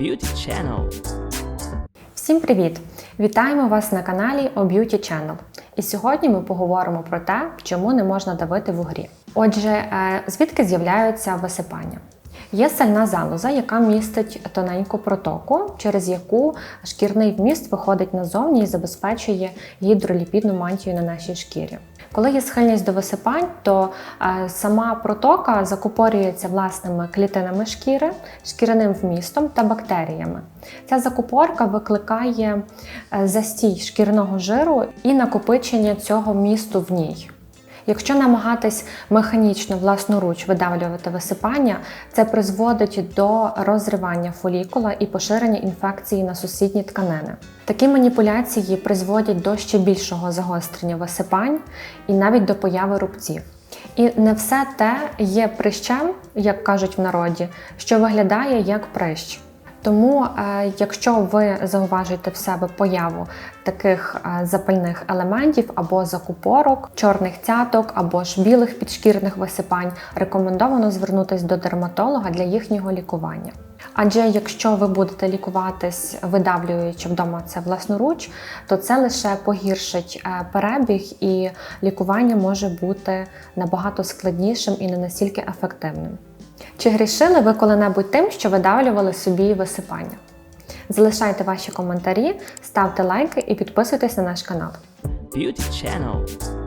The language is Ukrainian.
Beauty Channel. Всім привіт! Вітаємо вас на каналі O Beauty Channel. І сьогодні ми поговоримо про те, чому не можна давити в угрі. Отже, е, звідки з'являються висипання? Є сальна залоза, яка містить тоненьку протоку, через яку шкірний вміст виходить назовні і забезпечує гідроліпідну мантію на нашій шкірі. Коли є схильність до висипань, то е, сама протока закупорюється власними клітинами шкіри, шкіряним вмістом та бактеріями. Ця закупорка викликає е, застій шкірного жиру і накопичення цього місту в ній. Якщо намагатись механічно власноруч видавлювати висипання, це призводить до розривання фолікула і поширення інфекції на сусідні тканини. Такі маніпуляції призводять до ще більшого загострення висипань і навіть до появи рубців. І не все те є прищем, як кажуть в народі, що виглядає як прищ. Тому, е, якщо ви зауважуєте в себе появу таких е, запальних елементів або закупорок, чорних цяток або ж білих підшкірних висипань, рекомендовано звернутися до дерматолога для їхнього лікування. Адже якщо ви будете лікуватись, видавлюючи вдома це власноруч, то це лише погіршить е, перебіг, і лікування може бути набагато складнішим і не настільки ефективним. Чи грішили ви коли-небудь тим, що видавлювали собі висипання? Залишайте ваші коментарі, ставте лайки і підписуйтесь на наш канал. Beauty Channel.